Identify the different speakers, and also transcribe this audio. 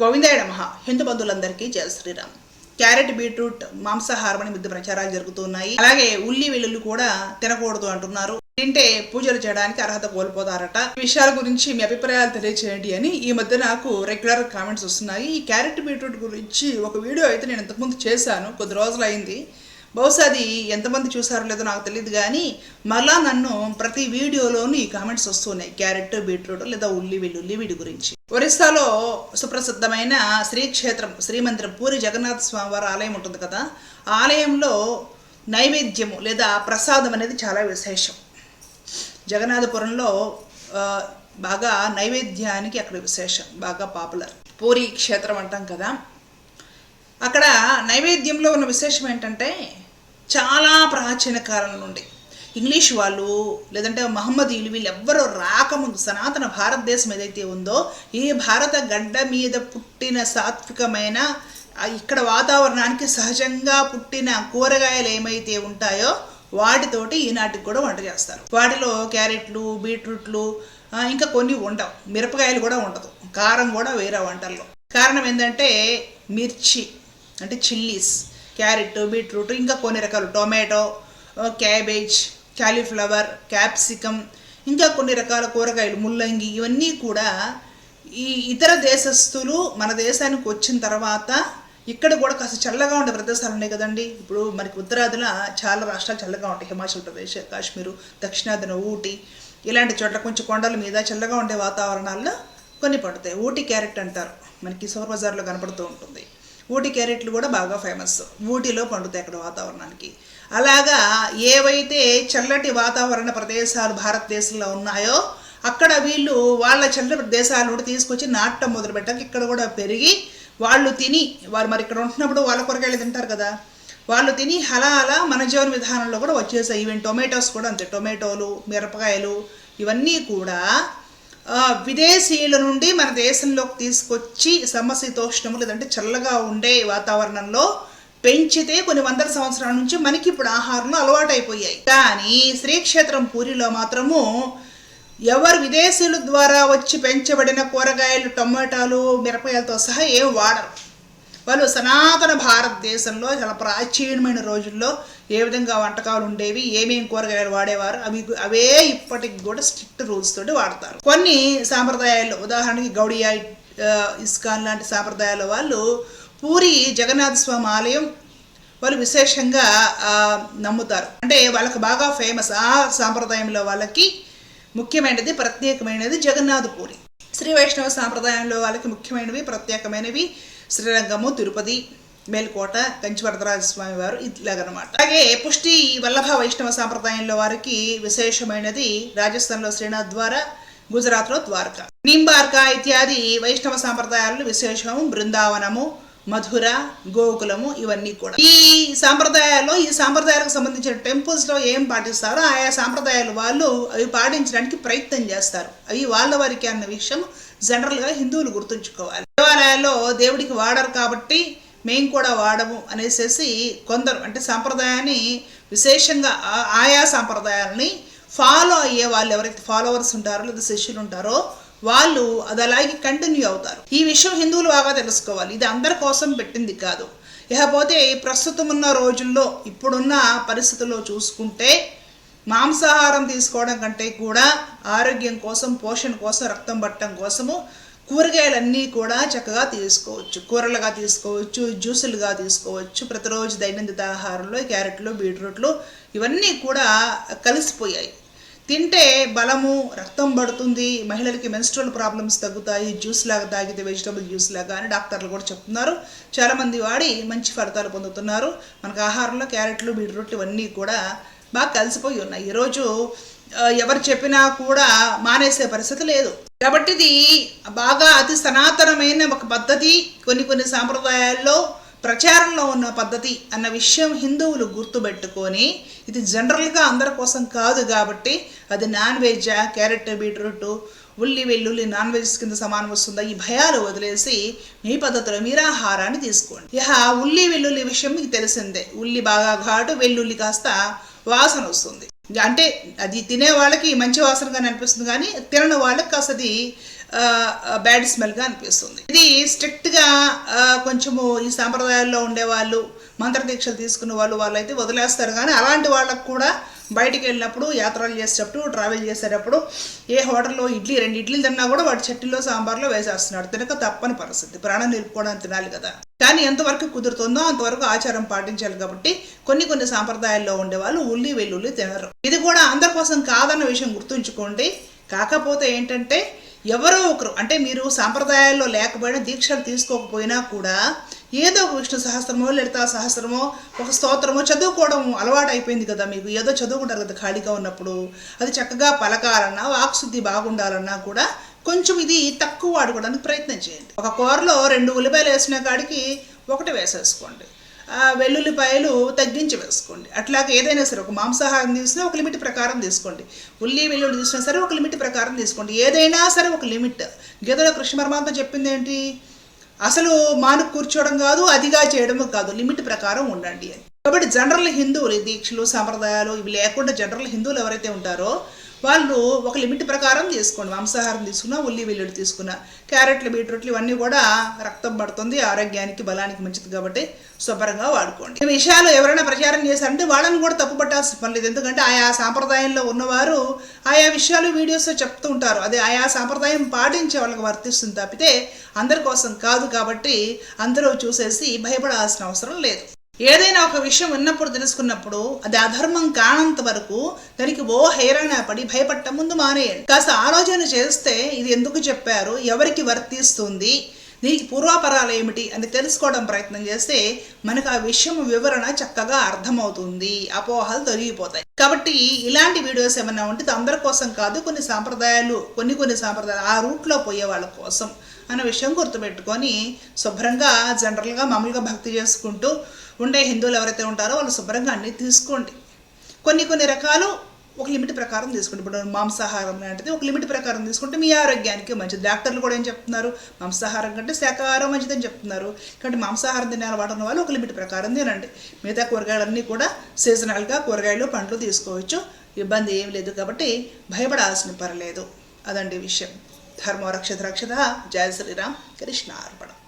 Speaker 1: గోవిందాయ నమ. హిందూ బంధువులందరికీ జయ శ్రీరామ్. క్యారెట్ బీట్రూట్ మాంసాహారం అని ప్రచారాలు జరుగుతున్నాయి. అలాగే ఉల్లి వెల్లుల్లి కూడా తినకూడదు అంటున్నారు. తింటే పూజలు చేయడానికి అర్హత కోల్పోతారట. ఈ విషయాల గురించి మీ అభిప్రాయాలు తెలియచేయండి అని ఈ మధ్య నాకు రెగ్యులర్ కామెంట్స్ వస్తున్నాయి. ఈ క్యారెట్ బీట్రూట్ గురించి ఒక వీడియో అయితే నేను ఇంతకుముందు చేశాను. కొద్ది రోజులు అయింది బహుశా అది ఎంతమంది చూసారో లేదో నాకు తెలియదు కానీ మళ్ళా నన్ను ప్రతి వీడియోలోనూ ఈ కామెంట్స్ వస్తున్నాయి క్యారెట్ బీట్రూట్ లేదా ఉల్లి వెల్లుల్లి వీటి గురించి. ఒరిస్సాలో సుప్రసిద్ధమైన శ్రీక్షేత్రం శ్రీమందిరం పూరి జగన్నాథ స్వామివారి ఆలయం ఉంటుంది కదా. ఆ ఆలయంలో నైవేద్యము లేదా ప్రసాదం అనేది చాలా విశేషం. జగన్నాథపురంలో బాగా నైవేద్యానికి అక్కడ విశేషం బాగా పాపులర్. పూరి క్షేత్రం అంటాం కదా. అక్కడ నైవేద్యంలో ఉన్న విశేషం ఏంటంటే చాలా ప్రాచీన కాలం నుండి ఇంగ్లీష్ వాళ్ళు లేదంటే మహమ్మదీయులు వీళ్ళు ఎవ్వరూ రాకముందు సనాతన భారతదేశం ఏదైతే ఉందో ఈ భారత గడ్డ మీద పుట్టిన సాత్వికమైన ఇక్కడ వాతావరణానికి సహజంగా పుట్టిన కూరగాయలు ఏమైతే ఉంటాయో వాటితోటి ఈనాటికి కూడా వంట చేస్తారు. వాటిలో క్యారెట్లు బీట్రూట్లు ఇంకా కొన్ని ఉండవు మిరపకాయలు కూడా ఉండదు కారం కూడా వేరే వంటల్లో. కారణం ఏంటంటే మిర్చి అంటే చిల్లీస్ క్యారెట్ బీట్రూట్ ఇంకా కొన్ని రకాలు. టొమాటో క్యాబేజ్ క్యాలీఫ్లవర్ క్యాప్సికమ్ ఇంకా కొన్ని రకాల కూరగాయలు ముల్లంగి ఇవన్నీ కూడా ఈ ఇతర దేశస్తులు మన దేశానికి వచ్చిన తర్వాత ఇక్కడ కూడా కాస్త చల్లగా ఉండే ప్రదేశాలు ఉన్నాయి కదండి. ఇప్పుడు మనకి ఉత్తరాదిన చాలా రాష్ట్రాలు చల్లగా ఉంటాయి. హిమాచల్ ప్రదేశ్ కాశ్మీరు దక్షిణాదిన ఊటీ ఇలాంటి చోట్ల కొంచెం కొండల మీద చల్లగా ఉండే వాతావరణాల్లో కొన్ని పడతాయి. ఊటీ క్యారెట్ అంటారు. మనకి సూపర్ బజార్లో కనపడుతూ ఉంటుంది. ఊటీ క్యారెట్లు కూడా బాగా ఫేమస్. ఊటీలో పండుతాయి అక్కడ వాతావరణానికి. అలాగా ఏవైతే చల్లటి వాతావరణ ప్రదేశాలు భారతదేశంలో ఉన్నాయో అక్కడ వీళ్ళు వాళ్ళ చల్లటి దేశాలు కూడా తీసుకొచ్చి నాటం మొదలు పెట్టాక ఇక్కడ కూడా పెరిగి వాళ్ళు తిని వారు మరి ఇక్కడ ఉంటున్నప్పుడు వాళ్ళ కూరగాయలు తింటారు కదా. వాళ్ళు తిని అలా అలా మన జీవన విధానంలో కూడా వచ్చేసాయి. ఈవెన్ టొమాటోస్ కూడా అంతే. టొమాటోలు మిరపకాయలు ఇవన్నీ కూడా విదేశీయుల నుండి మన దేశంలోకి తీసుకొచ్చి సమశీతోష్ణము లేదంటే చల్లగా ఉండే వాతావరణంలో పెంచితే కొన్ని వందల సంవత్సరాల నుంచి మనకి ఇప్పుడు ఆహారంలో అలవాటైపోయాయి. కానీ శ్రీక్షేత్రం పూరిలో మాత్రము ఎవరు విదేశీయుల ద్వారా వచ్చి పెంచబడిన కూరగాయలు టమాటాలు మిరపకాయలతో సహా ఏం వాడరు. వాళ్ళు సనాతన భారతదేశంలో చాలా ప్రాచీనమైన రోజుల్లో ఏ విధంగా వంటకాలు ఉండేవి ఏమేమి కూరగాయలు వాడేవారు అవి అవే ఇప్పటికి కూడా స్ట్రిక్ట్ రూల్స్ తోటి వాడతారు. కొన్ని సాంప్రదాయాలు ఉదాహరణకి గౌడియా ఇస్కాన్ లాంటి సాంప్రదాయాల వాళ్ళు పూరి జగన్నాథ స్వామి ఆలయం వాళ్ళు విశేషంగా నమ్ముతారు. అంటే వాళ్ళకి బాగా ఫేమస్ ఆ సాంప్రదాయంలో వాళ్ళకి ముఖ్యమైనది ప్రత్యేకమైనది జగన్నాథపూరి శ్రీ వైష్ణవ సాంప్రదాయంలో వాళ్ళకి ముఖ్యమైనవి ప్రత్యేకమైనవి శ్రీరంగము తిరుపతి మేల్కోట కంచివరదరాజ స్వామి వారు ఇట్లాగనమాట అలాగే పుష్టి వల్లభ వైష్ణవ సాంప్రదాయంలో వారికి విశేషమైనది రాజస్థాన్లో శ్రీనాథ్ ద్వారా గుజరాత్లో ద్వారక. నింబార్క ఇత్యాది వైష్ణవ సాంప్రదాయాలు విశేషము బృందావనము మధుర గోకులము ఇవన్నీ కూడా. ఈ సాంప్రదాయాల్లో ఈ సాంప్రదాయాలకు సంబంధించిన టెంపుల్స్లో ఏం పాటిస్తారో ఆయా సాంప్రదాయాలు వాళ్ళు అవి పాటించడానికి ప్రయత్నం చేస్తారు. అవి వాళ్ళ వారికి అన్న విషయం జనరల్గా హిందువులు గుర్తుంచుకోవాలి. దేవాలయాల్లో దేవుడికి వాడరు కాబట్టి మేము కూడా వాడము అనేసి కొందరు అంటే సాంప్రదాయాన్ని విశేషంగా ఆ- ఆయా సాంప్రదాయాలని ఫాలో అయ్యే వాళ్ళు ఎవరైతే ఫాలోవర్స్ ఉంటారో లేదా శిష్యులు ఉంటారో వాళ్ళు అది అలాగే కంటిన్యూ అవుతారు. ఈ విషయం హిందువులు బాగా తెలుసుకోవాలి. ఇది అందరి కోసం పెట్టింది కాదు. ఇకపోతే ప్రస్తుతం ఉన్న రోజుల్లో ఇప్పుడున్న పరిస్థితుల్లో చూసుకుంటే మాంసాహారం తీసుకోవడం కంటే కూడా ఆరోగ్యం కోసం పోషణ కోసం రక్తం పట్టడం కోసము కూరగాయలన్నీ కూడా చక్కగా తీసుకోవచ్చు. కూరలుగా తీసుకోవచ్చు జ్యూసులుగా తీసుకోవచ్చు. ప్రతిరోజు దైనందిన ఆహారంలో క్యారెట్లు బీట్రూట్లు ఇవన్నీ కూడా కలిసిపోయాయి. తింటే బలము రక్తం పడుతుంది. మహిళలకి మెన్స్ట్రల్ ప్రాబ్లమ్స్ తగ్గుతాయి. జ్యూస్ లాగా తాగితే వెజిటబుల్ జ్యూస్ లాగా అని డాక్టర్లు కూడా చెప్తున్నారు. చాలామంది వాడి మంచి ఫలితాలు పొందుతున్నారు. మనకు ఆహారంలో క్యారెట్లు బీట్రూట్లు ఇవన్నీ కూడా బాగా కలిసిపోయి ఉన్నాయి. ఈరోజు ఎవరు చెప్పినా కూడా మానేసే పరిస్థితి లేదు. కాబట్టి ఇది బాగా అతి సనాతనమైన ఒక పద్ధతి. కొన్ని కొన్ని సాంప్రదాయాల్లో ప్రచారంలో ఉన్న పద్ధతి అన్న విషయం హిందువులు గుర్తుపెట్టుకొని ఇది జనరల్గా అందరి కోసం కాదు కాబట్టి అది నాన్ వెజ్జా క్యారెట్ బీట్రూట్ ఉల్లి వెల్లుల్లి నాన్ వెజ్ కింద సమానం వస్తుందా? ఈ భయాలు వదిలేసి మీ పద్ధతిలో మీరు ఆహారాన్ని తీసుకోండి. ఇహ ఉల్లి వెల్లుల్లి విషయం మీకు తెలిసిందే. ఉల్లి బాగా ఘాటు వెల్లుల్లి కాస్త వాసన వస్తుంది. అంటే అది తినే వాళ్ళకి మంచి వాసనగా అనిపిస్తుంది కానీ తినని వాళ్ళకి కాస్త అది బ్యాడ్ స్మెల్గా అనిపిస్తుంది. ఇది స్ట్రిక్ట్గా కొంచెము ఈ సాంప్రదాయాల్లో ఉండేవాళ్ళు మంత్రదీక్షలు తీసుకున్న వాళ్ళు వాళ్ళైతే వదిలేస్తారు. కానీ అలాంటి వాళ్ళకు కూడా బయటికి వెళ్ళినప్పుడు యాత్రలు చేసేటప్పుడు ట్రావెల్ చేసేటప్పుడు ఏ హోటల్లో ఇడ్లీ రెండు ఇడ్లీలు తిన్నా కూడా వాటి చట్నీలో సాంబార్లో వేసేస్తున్నాడు. తినక తప్పని పరిస్థితి. ప్రాణం నిలుపుకోవడానికి తినాలి కదా. కానీ ఎంతవరకు కుదురుతుందో అంతవరకు ఆచారం పాటించాలి కాబట్టి కొన్ని కొన్ని సాంప్రదాయాల్లో ఉండేవాళ్ళు ఉల్లి వెల్లుల్లి తినరు. ఇది కూడా అందరి కోసం కాదన్న విషయం గుర్తుంచుకోండి. కాకపోతే ఏంటంటే ఎవరో ఒకరు అంటే మీరు సాంప్రదాయాల్లో లేకపోయినా దీక్షలు తీసుకోకపోయినా కూడా ఏదో ఒక విష్ణు సహస్రమో లలితా సహస్రమో ఒక స్తోత్రమో చదువుకోవడం అలవాటు అయిపోయింది కదా మీకు. ఏదో చదువుకుంటారు కదా ఖాళీగా ఉన్నప్పుడు. అది చక్కగా పలకాలన్నా వాక్శుద్ధి బాగుండాలన్నా కూడా కొంచెం ఇది తక్కువ వాడుకోవడానికి ప్రయత్నం చేయండి. ఒక కూరలో రెండు ఉల్లిపాయలు వేసిన కాడికి ఒకటి వేసేసుకోండి. వెల్లుల్లిపాయలు తగ్గించి వేసుకోండి. అట్లాగే ఏదైనా సరే ఒక మాంసాహారం తీసినా ఒక లిమిట్ ప్రకారం తీసుకోండి. ఉల్లి వెల్లుల్లి తీసినా సరే ఒక లిమిట్ ప్రకారం తీసుకోండి. ఏదైనా సరే ఒక లిమిట్. గీతలో కృష్ణ పరమాత్మ చెప్పింది ఏంటి? అసలు మాను కూర్చోవడం కాదు అదిగా చేయడం కాదు. లిమిట్ ప్రకారం ఉండండి అని. కాబట్టి జనరల్ హిందువులు దీక్షలు సాంప్రదాయాలు ఇవి లేకుండా జనరల్ హిందువులు ఎవరైతే ఉంటారో వాళ్ళు ఒక లిమిట్ ప్రకారం తీసుకోండి మాంసాహారం తీసుకున్నా ఉల్లి వెల్లుల్లి తీసుకున్నా క్యారెట్లు బీట్రూట్లు ఇవన్నీ కూడా రక్తం పడుతుంది ఆరోగ్యానికి బలానికి మంచిది కాబట్టి శుభ్రంగా వాడుకోండి. ఈ విషయాలు ఎవరైనా ప్రచారం చేశారంటే వాళ్ళని కూడా తప్పు పట్టాల్సిన పని లేదు. ఎందుకంటే ఆయా సాంప్రదాయంలో ఉన్నవారు ఆయా విషయాలు వీడియోస్లో చెప్తూ ఉంటారు. అదే ఆయా సాంప్రదాయం పాటించే వాళ్ళకి వర్తిస్తుంది తప్పితే అందరి కోసం కాదు కాబట్టి అందరూ చూసేసి భయపడాల్సిన అవసరం లేదు. ఏదైనా ఒక విషయం విన్నప్పుడు తెలుసుకున్నప్పుడు అది అధర్మం కానంత వరకు దానికి ఓ హైరాణ పడి భయపడ్డ ముందు మానేయండి. కాస్త ఆలోచన చేస్తే ఇది ఎందుకు చెప్పారు? ఎవరికి వర్తిస్తుంది? దీనికి పూర్వాపరాలు ఏమిటి? అని తెలుసుకోవడం ప్రయత్నం చేస్తే మనకు ఆ విషయం వివరణ చక్కగా అర్థమవుతుంది. అపోహలు తొలగిపోతాయి. కాబట్టి ఇలాంటి వీడియోస్ ఏమైనా ఉంటే అందరి కోసం కాదు కొన్ని సాంప్రదాయాలు కొన్ని కొన్ని సాంప్రదాయాలు ఆ రూట్లో పోయే వాళ్ళ కోసం అన్న విషయం గుర్తుపెట్టుకొని శుభ్రంగా జనరల్గా మామూలుగా భక్తి చేసుకుంటూ ఉండే హిందువులు ఎవరైతే ఉంటారో వాళ్ళు శుభ్రంగా అన్నీ తీసుకోండి. కొన్ని కొన్ని రకాలు ఒక లిమిట్ ప్రకారం తీసుకోండి ఇప్పుడు మాంసాహారం లాంటిది ఒక లిమిట్ ప్రకారం తీసుకుంటే మీ ఆరోగ్యానికి మంచిది. డాక్టర్లు కూడా ఏం చెప్తున్నారు? మాంసాహారం కంటే శాకాహారం మంచిదని చెప్తున్నారు. కాబట్టి మాంసాహారం తినే అలవాటు ఉన్న వాళ్ళు ఒక లిమిట్ ప్రకారం తినండి. మిగతా కూరగాయలన్నీ కూడా సీజనల్గా కూరగాయలు పండ్లు తీసుకోవచ్చు. ఇబ్బంది ఏం లేదు కాబట్టి భయపడాల్సిన పర్లేదు అదండి విషయం. ధర్మో రక్షత రక్షత జయ శ్రీరామ్. కృష్ణ అర్పణం